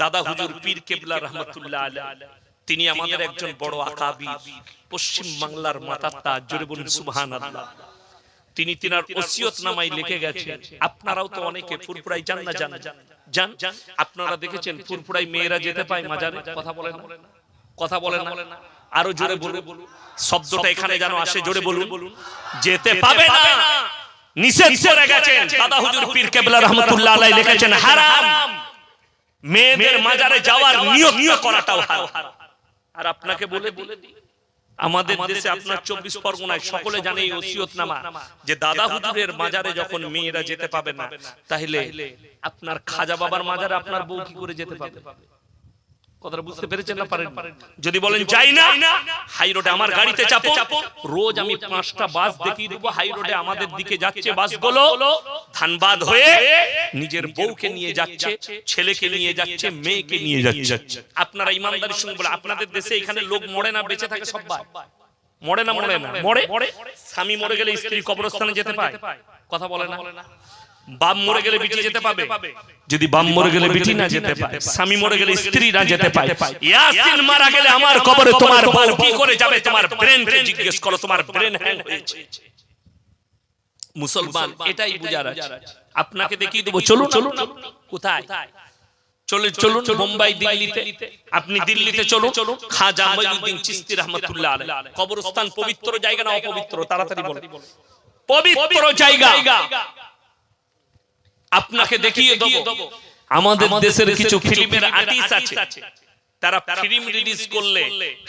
দাদা হুজুর পীর কেবলা রহমতুল্লাহ আলাইহ। তিনি আমাদের একজন বড় আকাবি পশ্চিম বাংলার মাতাত্তা জোরে বলুন সুবহানাল্লাহ। তিনি তিনার ওসিয়ত নামাই লিখে গেছেন আপনারাও তো অনেকে ফুরফুরাই যান না যান যান আপনারা দেখেছেন ফুরফুরাই মেয়েরা যেতে পায় মাজারে? কথা বলে না। কথা বলে না। আরও জোরে বলুন। শব্দটা এখানে যেন আসে জোরে বলুন। যেতে পাবে না। নিষেধ করে গেছেন। দাদা হুজুর পীর কেবলা রহমতুল্লাহ আলাইহি লিখেছেন হারাম মেয়েদের মাজারে যাওয়ার নিয়ত করাটাও হারাম। আর আপনাকে বলে বলে দিই আমাদের দেশে আপনার চব্বিশ পরগনায় সকলে জানে এই ওসিয়ত নামা। যে দাদা হুজুরের মাজারে যখন মেয়েরা যেতে পাবে না তাহলে আপনার খাজা বাবার মাজারে আপনার বউ কি করে যেতে পাবে? কথাটা বুঝতে পেরেছেন না পারেন যদি বলেন যাই না হাই রোডে আমার গাড়িতে চাপো। রোজ আমি পাঁচটা বাস দেখিয়ে দেবো হাই রোডে আমাদের দিকে যাচ্ছে বাসগুলো। ধানবাদ হয়ে নিজের বউকে নিয়ে যাচ্ছে ছেলেকে নিয়ে যাচ্ছে মেয়েকে নিয়ে যাচ্ছে। আপনারা ইমানদারির সঙ্গে বলে আপনাদের দেশে এখানে লোক মরে না বেঁচে থাকে সবাই মরে না মরে না মরে স্বামী মরে গেলে স্ত্রী কবরস্থানে যেতে পায়। কথা বলে না। বাপ মরে গেলে বিটি যেতে পাবে? যদি বাম মরে গেলে বিটি না যেতে পায় স্বামী মরে গেলে স্ত্রী না যেতে পায়। ইয়াসিন মারা গেলে আমার কবরে তোমার বউ কি করে যাবে? তোমার ব্রেন কে জিজ্ঞেস করো তোমার ব্রেন হ্যাং হয়েছে। মুসলমান এটাই বুঝার আছে। আপনাকে দেখিয়ে দেবো চলুন। চলুন কোথায়? চলে চলুন মুম্বাই দিল্লিতে। আপনি দিল্লিতে চলুন। খাজা মঈনুদ্দিন চিশতি রহমাতুল্লাহ আলাইহি। কবরস্থান পবিত্র জায়গা না অপবিত্র তাড়াতাড়ি বলুন। পবিত্র জায়গা আপনাকে দেখিয়ে দেবো। আমাদের দেশের কিছু ফিল্মের আর্টিস্ট আছে। তারা ফিল্ম রিলিজ করলে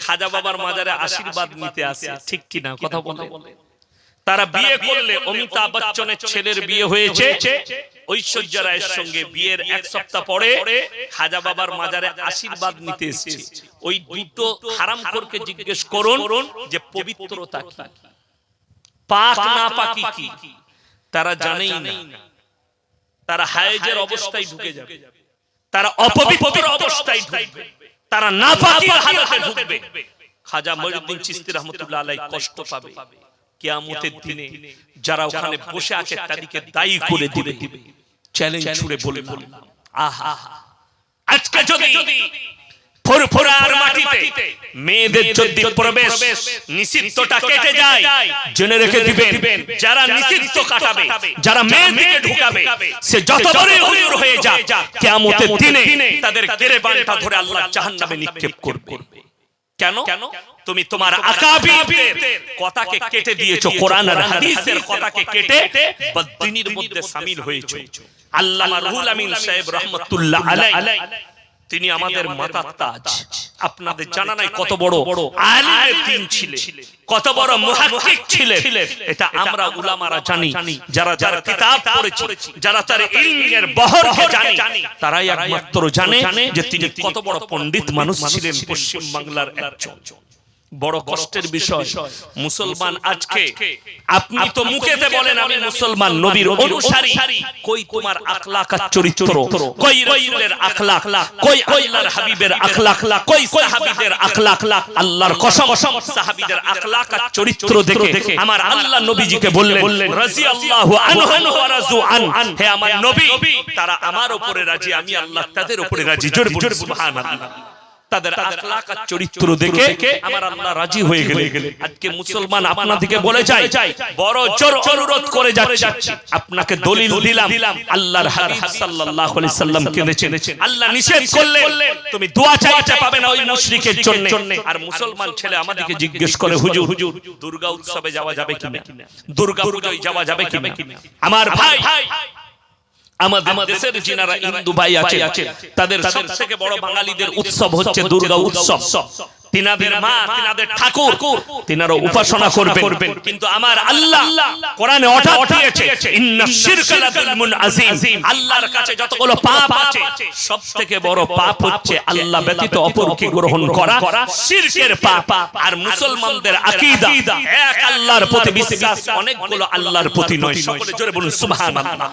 খাজা বাবার মাজারে আশীর্বাদ নিতে আসে। ঠিক কি না কথা বলে তারা বিয়ে করলে অমিতাভ বচ্চনের ছেলের বিয়ে হয়েছে। ঐশ্বর্য রায়ের সঙ্গে বিয়ের এক সপ্তাহ পরে খাজা বাবার মাজারে আশীর্বাদ নিতে এসেছে। ওই দুটো হারাম করকে জিজ্ঞেস করুন যে পবিত্রতা কি? পাক না পাকি কি? তারা জানেই না তারা হায়েজের অবস্থায় ঢুকে যাবে। তারা অপবিত্র অবস্থায় ঢুকবে। তারা নাপাকির হালতে ঢুকবে। খাজা মঈনুদ্দিন চিশতি রাহমাতুল্লাহ আলাইহি কষ্ট পাবে। কিয়ামতের দিনে যারা ওখানে বসে আছে তাদেরকে দায়ী করে দিবে। চ্যালেঞ্জ ছুড়ে বলে বলে আহা। আজকে যদি ফুরফুরার মাটিতে মেয়েদের যদি প্রবেশ নিষিদ্ধটা কেটে যায় জেনে রেখে দিবেন যারা নিষিদ্ধ কাটাবে যারা মেয়েদেরকে ঢুকাবে সে যত বড় হুজুর হয়ে যাক কিয়ামতের দিনে তাদের গেরে বানটা ধরে আল্লাহ জাহান্নামে নিক্ষেপ করবে। কেন? তুমি তোমার আকাবিদের কথাকে কেটে দিয়েছ কোরআন আর হাদিসের কথাকে কেটে বদ্দিনীর মধ্যে শামিল হয়েছো। আল্লামা রুহুল আমিন সাহেব রহমাতুল্লাহ আলাইহি। তিনি আমাদের মাতার তাজ। আপনাদের জানা নাই কত বড় বড় ছিলেন। কত বড় মুহাক্কিক ছিলেন। এটা আমরা উলামারা জানি। যারা যারা কিতাব পড়েছি যারা তার ইলমের বহরকে জানি তারাই একমাত্র জানে যে তিনি কত বড় পণ্ডিত মানুষ ছিলেন পশ্চিম বাংলার একজন। বড় কষ্টের বিষয়। মুসলমান আজকে আপনি তো মুখেতে বলেন আমি মুসলমান নবীর অনুসারী। কই তোমার আখলাক আর চরিত্র? কই রাসূলের আখলাক? কই আল্লাহর হাবিবের আখলাক? কই সাহাবীদের আখলাক? আল্লাহর কসম সাহাবীদের আখলাক আর চরিত্র দেখে আমার আল্লাহ নবীজিকে বললেন রাদিয়াল্লাহু আনহু ওয়া রাজু আন। হে আমার নবী তারা আমার উপরে রাজি আমি আল্লাহ তাদের উপরে রাজি। জোরে সুবহানাল্লাহ। তাদের আখলাক আর চরিত্র দেখে আমার আল্লাহ রাজি হয়ে গেলে আজকে মুসলমান আপনাদেরকে বলে যায় বড় জোর অনুরোধ করে যাচ্ছে। আপনাকে দলিল দিলাম। আল্লাহর হাবিব সাল্লাল্লাহু আলাইহি সাল্লাম কেঁদেছেন। আল্লাহ নিষেধ করলেন। তুমি দোয়া চাইতে পাবে না ওই মুশরিকের জন্য। আর মুসলমান ছেলে আমাদেরকে জিজ্ঞেস করে হুজুর হুজুর দুর্গা উৎসবে যাওয়া যাবে কিনা? দুর্গা পূজায় যাওয়া যাবে কিনা? আমার ভাই আমাদের দেশের যিনারা হিন্দু ভাই আছে তাদের সব বড় বাঙালিদের উৎসব হচ্ছে দুর্গা উৎসব। তিনাদের মা তিনাদের ঠাকুর তিনারা উপাসনা করবেন। কিন্তু আমার আল্লাহ কোরআনে অর্ডার দিয়েছে ইন্না শিরকা লাযুলমুন আযীম। আল্লাহর কাছে যতগুলো পাপ আছে সব থেকে বড় পাপ হচ্ছে আল্লাহ ব্যতীত অপরকে গ্রহণ করা? শিরকের পাপ। আর মুসলমানদের আকীদা। এক আল্লাহর প্রতি বিশ্বাস অনেকগুলো আল্লাহর প্রতি নয় সকলে জোরে বলুন সুবহানাল্লাহ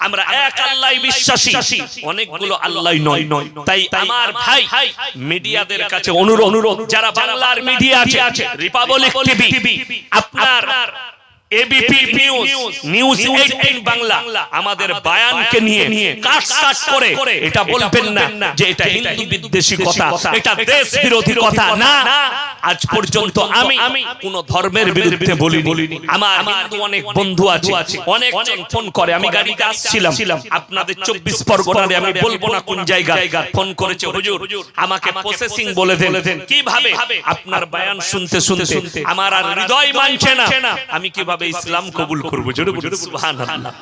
আমরা এক আল্লাহ বিশ্বাসী। অনেকগুলো আল্লাহ নয়। নয়। তাই আমার ভাই মিডিয়াদের কাছে অনুরোধ যারা বাংলার মিডিয়া আছে রিপাবলিক টিভি আপনার এবিপি নিউজ নিউজ 18 বাংলা আমাদের বায়ানকে নিয়ে কাট কাট করে এটা বলবেন না যে এটা হিন্দু বিদ্বেষী কথা এটা দেশ বিরোধী কথা না। আজ পর্যন্ত আমি কোন ধর্মের বিরুদ্ধে বলিনি। আমার হিন্দু অনেক বন্ধু আছে। অনেকজন ফোন করে। আমি গাড়িতে আসছিলাম। আপনাদের চব্বিশ পরগনারে আমি বলব না কোন জায়গায়। ফোন করেছে হুজুর। আমাকে প্রসেসিং বলে দেন। কীভাবে? আপনার বায়ান শুনতে শুনতে আমার আর হৃদয় মানছে না। আমি কীভাবে ইসলাম কবুল করব? জোরে সুবহানাল্লাহ।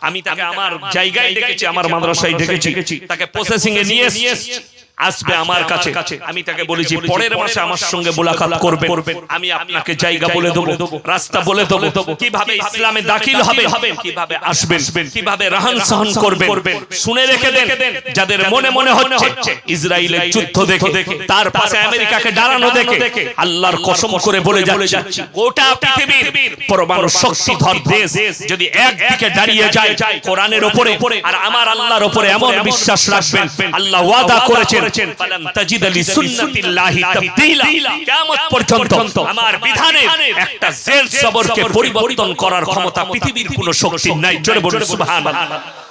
আমি তাকে আমার জায়গায় ডেকেছি। আমার মাদ্রাসায় ডেকেছি। তাকে প্রসেসিং এ নিয়ে এসেছি। আসবে আমার কাছে। আমি তাকে বলেছি পরের মাসে আমার সঙ্গে মোলাকাত করবে। আমি আপনাকে জায়গা বলে দেবো। রাস্তা বলে দেবো। কীভাবে ইসলামে দাখিল হবে? কীভাবে আসবেন? কীভাবে রাহান সাহান করবেন? শুনে রেখে দেন। যাদের মনে মনে হচ্ছে ইসরায়েলের যুদ্ধ দেখে তার পাশে আমেরিকাকে দাঁড়ানো দেখে আল্লাহর কসম করে বলে যাচ্ছে গোটা পৃথিবীর পরমাণু শক্তিধর দেশ যদি একদিকে দাঁড়িয়ে যায় কোরআনের উপরে আর আমার আল্লাহর উপরে এমন বিশ্বাস রাখবেন আল্লাহ ওয়াদা করেছেন ফালান তাজিদ লিসুন্নাতিল্লাহি তাবদীলা। কিয়ামত পর্যন্ত আমার বিধানে একটা পরিবর্তন করার ক্ষমতা পৃথিবীর কোনো শক্তি নাই। জোরে বলুন সুবহানাল্লাহ।